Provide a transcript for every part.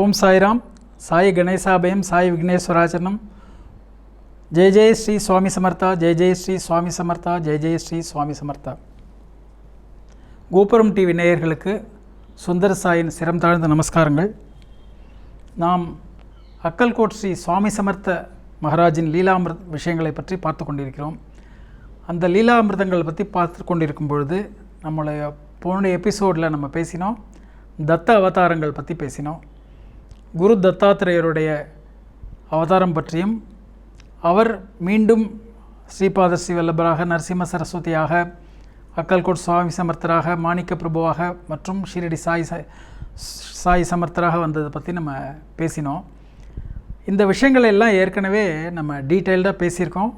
ஓம் சாய்ராம் சாய் கணேசாபயம் சாய் விக்னேஸ்வராச்சரணம். ஜெய ஜெய ஸ்ரீ சுவாமி சமர்த்தா ஜெய ஜெய ஸ்ரீ சுவாமி சமர்த்தா ஜெய ஜெய ஸ்ரீ சுவாமி சமர்த்தா. கோபுரம் டிவி நேயர்களுக்கு சுந்தர சாயின் சிரம் தாழ்ந்த நமஸ்காரங்கள். நாம் அக்கல்கோட் ஸ்ரீ சுவாமி சமர்த்த மகாராஜின் லீலாமிருத் விஷயங்களை பற்றி பார்த்து கொண்டிருக்கிறோம். அந்த லீலாமிர்தங்களை பற்றி பார்த்து கொண்டிருக்கும் பொழுது நம்மளுடைய போன எபிசோடில் நம்ம பேசினோம். தத்த அவதாரங்கள் பற்றி பேசினோம். குரு தத்தாத்திரேயருடைய அவதாரம் பற்றியும் அவர் மீண்டும் ஸ்ரீபாத ஸ்ரீ வல்லபராக நரசிம்ம சரஸ்வதியாக அக்கல்கோட் சுவாமி சமர்த்தராக மாணிக்க பிரபுவாக மற்றும் ஷீரடி சாய் சாய் சமர்த்தராக வந்ததை பற்றி நம்ம பேசினோம். இந்த விஷயங்கள் எல்லாம் ஏற்கனவே நம்ம டீட்டெயில்டாக பேசியிருக்கோம்.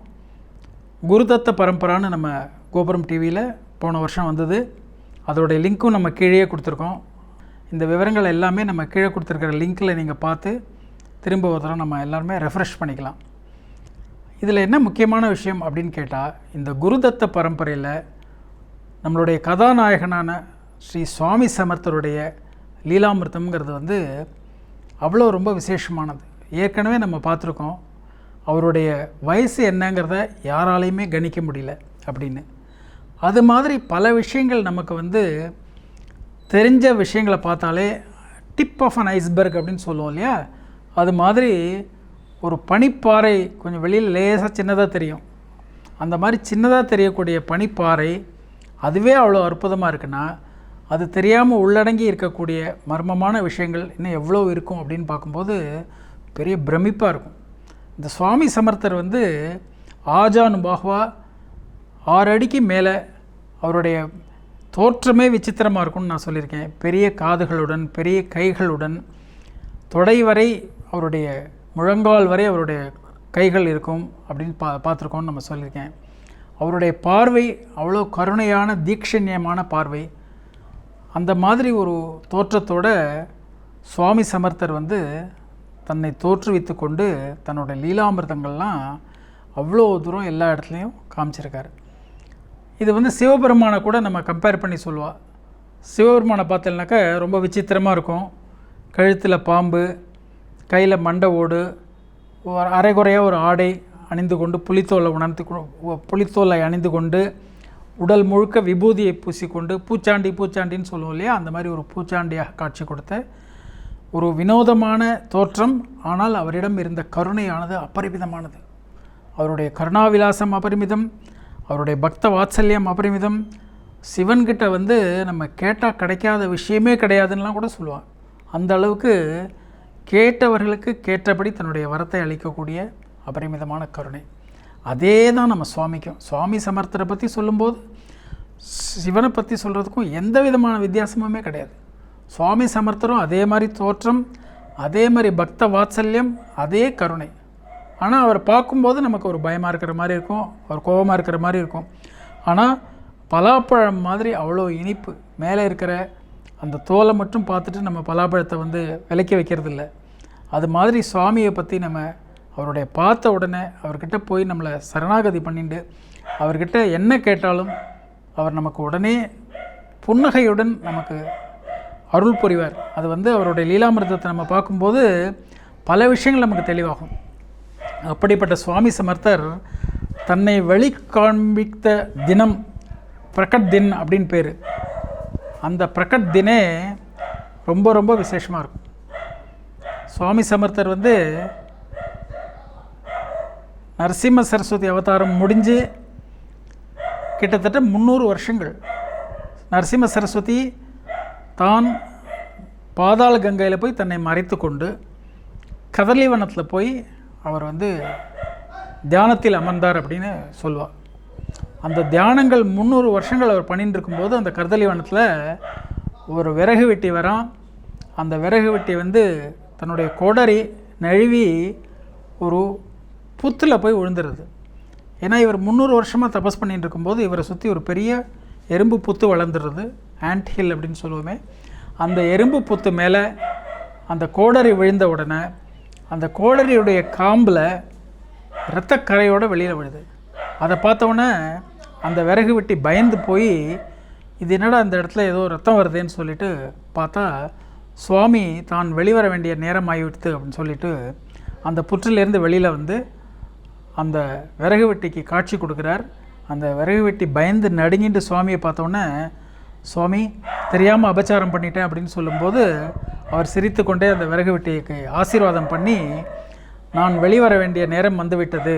குருதத்த பரம்பரான்னு நம்ம கோபுரம் டிவியில் போன வருஷம் வந்தது. அதோடைய லிங்க்கும் நம்ம கீழே கொடுத்துருக்கோம். இந்த விவரங்கள் எல்லாமே நம்ம கீழே கொடுத்துருக்கிற லிங்க்கில் நீங்கள் பார்த்து திரும்ப ஒருத்தரம் நம்ம எல்லாருமே ரெஃப்ரெஷ் பண்ணிக்கலாம். இதில் என்ன முக்கியமான விஷயம் அப்படின்னு கேட்டால் இந்த குருதத்த பரம்பரையில் நம்மளுடைய கதாநாயகனான ஸ்ரீ சுவாமி சமர்த்தருடைய லீலாமிருத்தம்ங்கிறது வந்து அவ்வளோ ரொம்ப விசேஷமானது. ஏற்கனவே நம்ம பார்த்துருக்கோம் அவருடைய வயசு என்னங்கிறத யாராலையுமே கணிக்க முடியல அப்படின்னு. அது மாதிரி பல விஷயங்கள் நமக்கு வந்து தெரிஞ்ச விஷயங்களை பார்த்தாலே டிப் ஆஃப் அன் ஐஸ்பர்க் அப்படின்னு சொல்லுவோம் இல்லையா? அது மாதிரி ஒரு பனிப்பாறை கொஞ்சம் வெளியில் லேசாக சின்னதாக தெரியும். அந்த மாதிரி சின்னதாக தெரியக்கூடிய பனிப்பாறை அதுவே அவ்வளோ அற்புதமாக இருக்குன்னா அது தெரியாமல் உள்ளடங்கி இருக்கக்கூடிய மர்மமான விஷயங்கள் இன்னும் எவ்வளோ இருக்கும் அப்படின்னு பார்க்கும்போது பெரிய பிரமிப்பாக இருக்கும். இந்த சுவாமி சமர்த்தர் வந்து ஆஜானு பாஹ்வா ஆறு அடிக்கு மேலே அவருடைய தோற்றமே விசித்திரமாக இருக்கும்னு நான் சொல்லியிருக்கேன். பெரிய காதுகளுடன் பெரிய கைகளுடன் தொடை வரை அவருடைய முழங்கால் வரை அவருடைய கைகள் இருக்கும் அப்படின்னு பா பார்த்துருக்கோம்னு நம்ம சொல்லியிருக்கேன். அவருடைய பார்வை அவ்வளோ கருணையான தீக்ஷண்யமான பார்வை. அந்த மாதிரி ஒரு தோற்றத்தோட சுவாமி சமர்த்தர் வந்து தன்னை தோற்றுவித்து கொண்டு தன்னுடைய லீலாமிர்தங்கள்லாம் அவ்வளோ தூரம் எல்லா இடத்துலையும் காமிச்சிருக்காரு. இது வந்து சிவபெருமானை கூட நம்ம கம்பேர் பண்ணி சொல்லுவாள் சிவபெருமானை பார்த்தோம்னாக்கா ரொம்ப விசித்திரமாக இருக்கும். கழுத்தில் பாம்பு கையில் மண்டை ஓடு ஒரு அரைகுறையாக ஒரு ஆடை அணிந்து கொண்டு புலித்தோலை உணர்ந்து கொ- புலித்தோலை அணிந்து கொண்டு உடல் முழுக்க விபூதியை பூசிக்கொண்டு பூச்சாண்டி பூச்சாண்டின்னு சொல்லுவோம் இல்லையா? அந்த மாதிரி ஒரு பூச்சாண்டியாக காட்சி கொடுத்த ஒரு வினோதமான தோற்றம். ஆனால் அவரிடம் இருந்த கருணையானது அபரிமிதமானது. அவருடைய கருணாவிலாசம் அபரிமிதம். அவருடைய பக்த வாத்சல்யம் அபரிமிதம் சிவன்கிட்ட வந்து நம்ம கேட்டால் கிடைக்காத விஷயமே கிடையாதுன்னெலாம் கூட சொல்லுவாங்க அந்த அளவுக்கு கேட்டவர்களுக்கு கேட்டபடி தன்னுடைய வரத்தை அளிக்கக்கூடிய அபரிமிதமான கருணை. அதே தான் நம்ம சுவாமிக்கும். சுவாமி சமர்த்தரை பற்றி சொல்லும்போது சிவனை பற்றி சொல்கிறதுக்கும் எந்த விதமான வித்தியாசமுமே கிடையாது. சுவாமி சமர்த்தரும் அதே மாதிரி தோற்றம் அதே மாதிரி பக்த வாத்சல்யம் அதே கருணை. ஆனால் அவர் பார்க்கும்போது நமக்கு ஒரு பயமாக இருக்கிற மாதிரி இருக்கும் ஒரு கோபமாக இருக்கிற மாதிரி இருக்கும். ஆனால் பலாப்பழம் மாதிரி அவ்வளோ இனிப்பு மேலே இருக்கிற அந்த தோலை மட்டும் பார்த்துட்டு நம்ம பலாப்பழத்தை வந்து விலக்கி வைக்கிறதில்ல. அது மாதிரி சுவாமியை பற்றி நம்ம அவருடைய பார்த்த உடனே அவர்கிட்ட போய் நம்மளை சரணாகதி பண்ணிட்டு அவர்கிட்ட என்ன கேட்டாலும் அவர் நமக்கு உடனே புன்னகையுடன் நமக்கு அருள் புரிவார். அது வந்து அவருடைய லீலாமிரதத்தை நம்ம பார்க்கும்போது பல விஷயங்கள் நமக்கு தெளிவாகும். அப்படிப்பட்ட சுவாமி சமர்த்தர் தன்னை வெளி காண்பித்த தினம் பிரகட் தின் அப்படின்னு பேர். அந்த பிரகட் தினே ரொம்ப ரொம்ப விசேஷமாக இருக்கும். சுவாமி சமர்த்தர் வந்து நரசிம்ம சரஸ்வதி அவதாரம் முடிஞ்சு கிட்டத்தட்ட முந்நூறு வருஷங்கள் நரசிம்ம சரஸ்வதி தான் பாதாள கங்கையில் போய் தன்னை மறைத்து கொண்டு கதலிவனத்தில் போய் அவர் வந்து தியானத்தில் அமர்ந்தார் அப்படின்னு சொல்லுவார் அந்த தியானங்கள் முந்நூறு வருஷங்கள் அவர் பண்ணிட்டு இருக்கும்போது அந்த கர்தலிவனத்தில் ஒரு விறகு வெட்டி வரான். அந்த விறகு வெட்டி வந்து தன்னுடைய கொடரி நழுவி ஒரு புத்தில் போய் விழுந்துருது. ஏன்னா இவர் முந்நூறு வருஷமாக தபஸ் பண்ணிட்டு இருக்கும்போது இவரை சுற்றி ஒரு பெரிய எறும்பு புத்து வளர்ந்துடுறது ஆண்ட் ஹில் அப்படின்னு சொல்லுவோமே. அந்த எறும்பு புத்து மேலே அந்த கோடரி விழுந்த உடனே அந்த கோடரியுடைய காம்பில் இரத்தக்கரையோடு வெளியில் விழுது. அதை பார்த்தோன்னே அந்த விறகு வெட்டி பயந்து போய் இது என்னடா அந்த இடத்துல ஏதோ ரத்தம் வருதேன்னு சொல்லிட்டு பார்த்தா சுவாமி தான் வெளிவர வேண்டிய நேரம் ஆகிவிடுது அப்படின்னு சொல்லிட்டு அந்த புற்றிலேருந்து வெளியில் வந்து அந்த விறகு வெட்டிக்கு காட்சி கொடுக்குறார். அந்த விறகு வெட்டி பயந்து நடுங்கிட்டு சுவாமியை பார்த்தோன்னே சுவாமி தெரியாமல் அபச்சாரம் பண்ணிட்டேன் அப்படின்னு சொல்லும்போது அவர் சிரித்து கொண்டே அந்த விறகு வெட்டிக்கு ஆசீர்வாதம் பண்ணி நான் வெளிவர வேண்டிய நேரம் வந்துவிட்டது.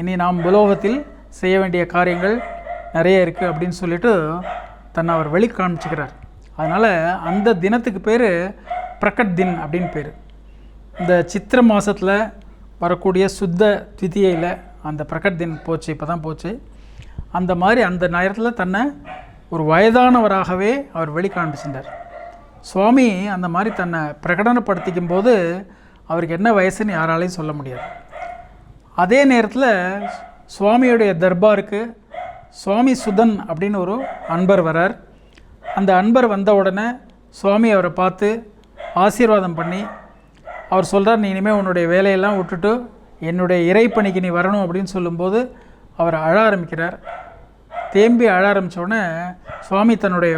இனி நாம் புலோகத்தில் செய்ய வேண்டிய காரியங்கள் நிறைய இருக்குது அப்படின்னு சொல்லிட்டு தன்னை அவர் வெளி காமிச்சுக்கிறார் அதனால் அந்த தினத்துக்கு பேர் பிரகட் தின் அப்படின்னு பேர். இந்த சித்திர மாதத்தில் வரக்கூடிய சுத்த திதியையில் அந்த பிரகட் தின் போச்சு இப்போ தான் போச்சு. அந்த மாதிரி அந்த நேரத்தில் தன்னை ஒரு வயதானவராகவே அவர் வெளி காண்பிச்சிருந்தார். சுவாமி அந்த மாதிரி தன்னை பிரகடனப்படுத்திக்கும் போது அவருக்கு என்ன வயசுன்னு யாராலையும் சொல்ல முடியாது. அதே நேரத்தில் சுவாமியுடைய தர்பாருக்கு சுவாமி சுதன் அப்படின்னு ஒரு அன்பர் வரார். அந்த அன்பர் வந்த உடனே சுவாமி அவரை பார்த்து ஆசீர்வாதம் பண்ணி அவர் சொல்கிறார் நீ இனிமேல் உன்னுடைய வேலையெல்லாம் விட்டுட்டு என்னுடைய இறைப்பணிக்கு நீ வரணும் அப்படின்னு சொல்லும்போது அவர் அழ ஆரம்பிக்கிறார். தேம்பி அழ ஆரம்பித்த உடனே சுவாமி தன்னுடைய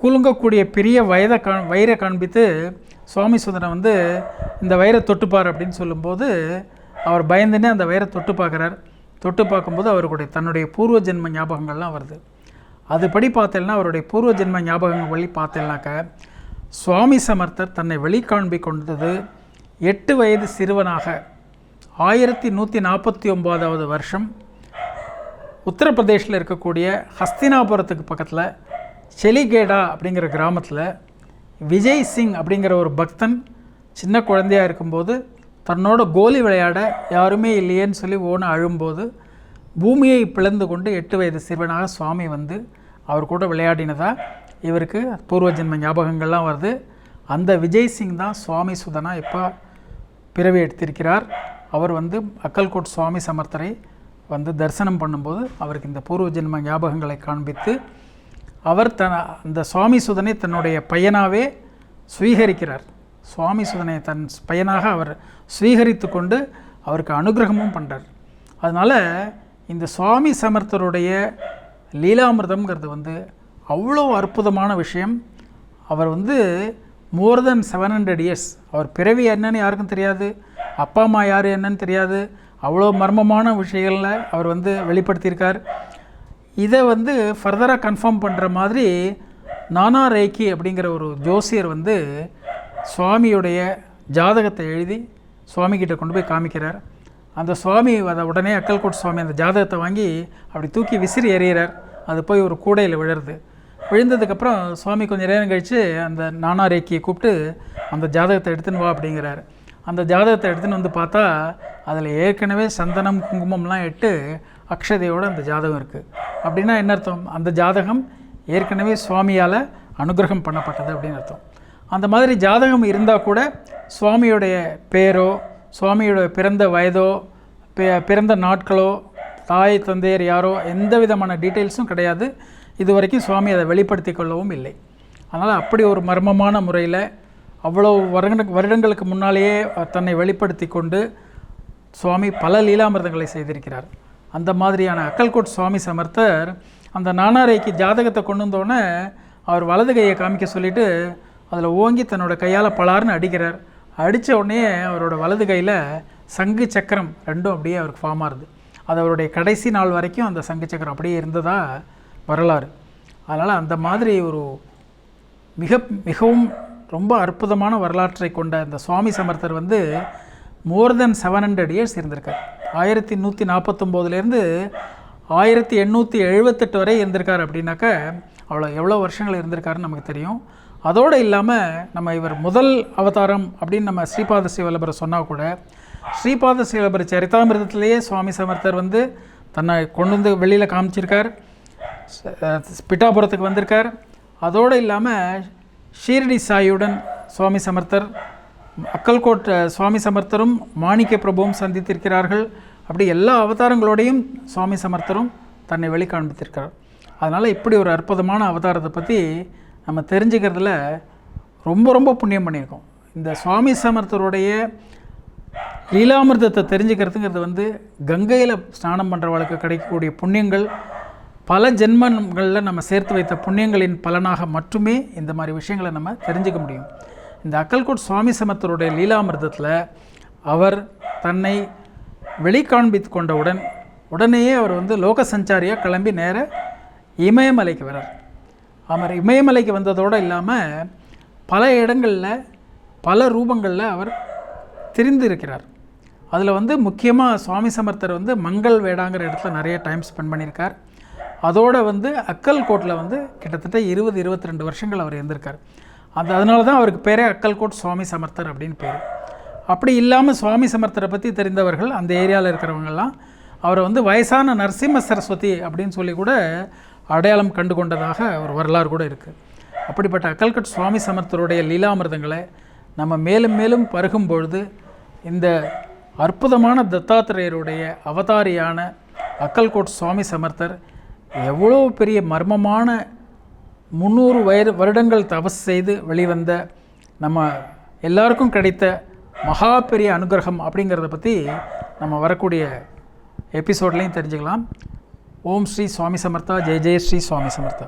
குலுங்கக்கூடிய பெரிய வயதை கா வயிறை காண்பித்து சுவாமி சுந்தரம் வந்து இந்த வயிறை தொட்டுப்பார் அப்படின்னு சொல்லும்போது அவர் பயந்துனே அந்த வயிறை தொட்டு பார்க்குறார். தொட்டு பார்க்கும்போது அவருடைய தன்னுடைய பூர்வ ஜென்ம ஞாபகங்கள்லாம் வருது. அதுபடி பார்த்தேன்னா அவருடைய பூர்வ ஜென்ம ஞாபகங்கள் வழி பார்த்தேன்னாக்க சுவாமி சமர்த்தர் தன்னை வெளிக்காண்பி கொண்டது எட்டு வயது சிறுவனாக ஆயிரத்தி நூற்றி நாற்பத்தி ஒம்போதாவது வருஷம் உத்தரப்பிரதேஷில் இருக்கக்கூடிய ஹஸ்தினாபுரத்துக்கு பக்கத்தில் செலிகேடா அப்படிங்கிற கிராமத்தில் விஜய் சிங் அப்படிங்கிற ஒரு பக்தன் சின்ன குழந்தையாக இருக்கும்போது தன்னோட கோலி விளையாட யாருமே இல்லையேன்னு சொல்லி ஓன அழும்போது பூமியை பிளந்து கொண்டு எட்டு வயது சிறுவனாக சுவாமி வந்து அவர் கூட விளையாடினதா இவருக்கு பூர்வ ஜென்ம ஞாபகங்கள்லாம் வருது. அந்த விஜய் சிங் தான் சுவாமி சுதனா இப்போ பிறவி எடுத்திருக்கிறார். அவர் வந்து அக்கல்கோட் சுவாமி சமர்த்தரை வந்து தரிசனம் பண்ணும்போது அவருக்கு இந்த பூர்வ ஜென்ம ஞாபகங்களை காண்பித்து அவர் தன் அந்த சுவாமி சுதனை தன்னுடைய பையனாகவே சுவீகரிக்கிறார். சுவாமி சுதனை தன் பையனாக அவர் சுவீகரித்து கொண்டு அவருக்கு அனுகிரகமும் பண்ணுறார் அதனால் இந்த சுவாமி சமர்த்தருடைய லீலாமிர்தம்ங்கிறது வந்து அவ்வளோ அற்புதமான விஷயம். அவர் வந்து more than seven hundred years. அவர் பிறவி என்னன்னு யாருக்கும் தெரியாது. அப்பா அம்மா யார் என்னன்னு தெரியாது. அவ்வளோ மர்மமான விஷயங்களில் அவர் வந்து வெளிப்படுத்தியிருக்கார். இதை வந்து ஃபர்தராக கன்ஃபார்ம் பண்ணுற மாதிரி நானா ரேக்கி அப்படிங்கிற ஒரு ஜோசியர் வந்து சுவாமியுடைய ஜாதகத்தை எழுதி சுவாமிகிட்ட கொண்டு போய் காமிக்கிறார். அந்த சுவாமி அதை உடனே அக்கல்கோட் சுவாமி அந்த ஜாதகத்தை வாங்கி அப்படி தூக்கி விசிறி எறிகிறார். அது போய் ஒரு கூடையில் விழுறது. விழுந்ததுக்கப்புறம் சுவாமி கொஞ்சம் நேரம் கழித்து அந்த நானா ரேக்கியை கூப்பிட்டு அந்த ஜாதகத்தை எடுத்துன்னு வா அப்படிங்கிறார். அந்த ஜாதகத்தை எடுத்துன்னு வந்து பார்த்தா அதில் ஏற்கனவே சந்தனம் குங்குமம்லாம் இட்டு அக்ஷதையோட அந்த ஜாதகம் இருக்குது அப்படின்னா என்ன அர்த்தம்? அந்த ஜாதகம் ஏற்கனவே சுவாமியால் அனுகிரகம் பண்ணப்பட்டது அப்படின்னு அர்த்தம். அந்த மாதிரி ஜாதகம் இருந்தால் கூட சுவாமியுடைய பேரோ சுவாமியோட பிறந்த வயதோ பிறந்த நாட்களோ தாய் தந்தையர் யாரோ எந்த விதமான டீட்டெயில்ஸும் கிடையாது. இது வரைக்கும் சுவாமி அதை வெளிப்படுத்தி கொள்ளவும் இல்லை. அதனால் அப்படி ஒரு மர்மமான முறையில் அவ்வளோ வருட வருடங்களுக்கு முன்னாலேயே தன்னை வெளிப்படுத்தி கொண்டு சுவாமி பல லீலாமிர்தங்களை செய்திருக்கிறார். அந்த மாதிரியான அக்கல்கோட் சுவாமி சமர்த்தர் அந்த நானாரைக்கு ஜாதகத்தை கொண்டு வந்தோடனே அவர் வலது கையை காமிக்க சொல்லிட்டு அதில் ஓங்கி தன்னோட கையால் பலார்னு அடிக்கிறார். அடித்த உடனே அவரோட வலது கையில் சங்கு சக்கரம் ரெண்டும் அப்படியே அவருக்கு ஃபார்ம் ஆகுது. அது அவருடைய கடைசி நாள் வரைக்கும் அந்த சங்கு சக்கரம் அப்படியே இருந்ததா வரலாறு. அதனால் அந்த மாதிரி ஒரு மிக மிகவும் ரொம்ப அற்புதமான வரலாற்றை கொண்ட இந்த சுவாமி சமர்த்தர் வந்து more than seven hundred years இருந்திருக்கார். ஆயிரத்தி நூற்றி நாற்பத்தொம்போதுலேருந்து ஆயிரத்தி எண்ணூற்றி எழுபத்தெட்டு வரை இருந்திருக்கார் அப்படின்னாக்க அவ்வளோ எவ்வளோ வருஷங்கள் இருந்திருக்காருன்னு நமக்கு தெரியும். அதோடு இல்லாமல் நம்ம இவர் முதல் அவதாரம் அப்படின்னு நம்ம ஸ்ரீபாத சிவலபரை சொன்னால் கூட ஸ்ரீபாத சிவலபர் சரிதாமிரதத்திலேயே சுவாமி சமர்த்தர் வந்து தன்னை கொண்டு வந்து வெளியில் காமிச்சிருக்கார். பிட்டாபுரத்துக்கு வந்திருக்கார். அதோடு இல்லாமல் ஷீரடி சாயுடன் சுவாமி சமர்த்தர் அக்கல்கோட் சுவாமி சமர்த்தரும் மாணிக்க பிரபுவும் சந்தித்திருக்கிறார்கள். அப்படி எல்லா அவதாரங்களோடையும் சுவாமி சமர்த்தரும் தன்னை வெளிக்காண்பித்திருக்கிறார். அதனால் இப்படி ஒரு அற்புதமான அவதாரத்தை பற்றி நம்ம தெரிஞ்சுக்கிறதுல ரொம்ப ரொம்ப புண்ணியம் பண்ணியிருக்கோம். இந்த சுவாமி சமர்த்தருடைய லீலாமிர்தத்தை தெரிஞ்சுக்கிறதுங்கிறது வந்து கங்கையில் ஸ்நானம் பண்ணுறவளுக்கு கிடைக்கக்கூடிய புண்ணியங்கள் பல ஜென்மங்களில் நம்ம சேர்த்து வைத்த புண்ணியங்களின் பலனாக மட்டுமே இந்த மாதிரி விஷயங்களை நம்ம தெரிஞ்சுக்க முடியும். இந்த அக்கல்கோட் சுவாமி சமர்த்தருடைய லீலாமிர்தத்தில் அவர் தன்னை வெளிக்காண்பித்து கொண்டவுடன் உடனேயே அவர் வந்து லோக சஞ்சாரியாக கிளம்பி நேர இமயமலைக்கு வரார். அவர் இமயமலைக்கு வந்ததோடு இல்லாமல் பல இடங்களில் பல ரூபங்களில் அவர் தெரிந்திருக்கிறார். அதில் வந்து முக்கியமாக சுவாமி சமர்த்தர் வந்து மங்கள் வேடாங்கிற இடத்துல நிறைய டைம் ஸ்பெண்ட் பண்ணியிருக்கார். அதோடு வந்து அக்கல்கோட்டில் வந்து கிட்டத்தட்ட இருபது இருபத்தி ரெண்டு வருஷங்கள் அவர் இருந்திருக்கார். அந்த அதனால தான் அவருக்கு பேரே அக்கல்கோட் சுவாமி சமர்த்தர் அப்படின்னு பேர். அப்படி இல்லாமல் சுவாமி சமர்த்தரை பற்றி தெரிந்தவர்கள் அந்த ஏரியாவில் இருக்கிறவங்கெல்லாம் அவரை வந்து வயசான நரசிம்ம சரஸ்வதி அப்படின்னு சொல்லி கூட அடையாளம் கண்டு கொண்டதாக ஒரு வரலாறு கூட இருக்குது அப்படிப்பட்ட அக்கல்கட் சுவாமி சமர்த்தருடைய லீலாமிருதங்களை நம்ம மேலும் மேலும் பருகும் பொழுது இந்த அற்புதமான தத்தாத்திரேயருடைய அவதாரியான அக்கல்கோட் சுவாமி சமர்த்தர் எவ்வளோ பெரிய மர்மமான முந்நூறு வயது வருடங்கள் தபஸ் செய்து வெளிவந்த நம்ம எல்லாருக்கும் கிடைத்த மகா பெரிய அனுகிரகம் அப்படிங்கிறத பற்றி நம்ம வரக்கூடிய எபிசோட்லேயும் தெரிஞ்சுக்கலாம். ஓம் ஸ்ரீ சுவாமி சமர்த்தா ஜெய ஜெய ஸ்ரீ சுவாமி சமர்த்தா.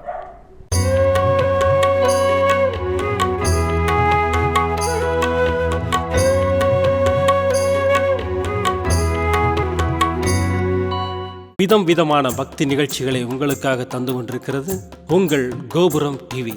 விதம் விதமான பக்தி நிகழ்ச்சிகளை உங்களுக்காக தந்து கொண்டிருக்கிறது உங்கள் கோபுரம் டிவி.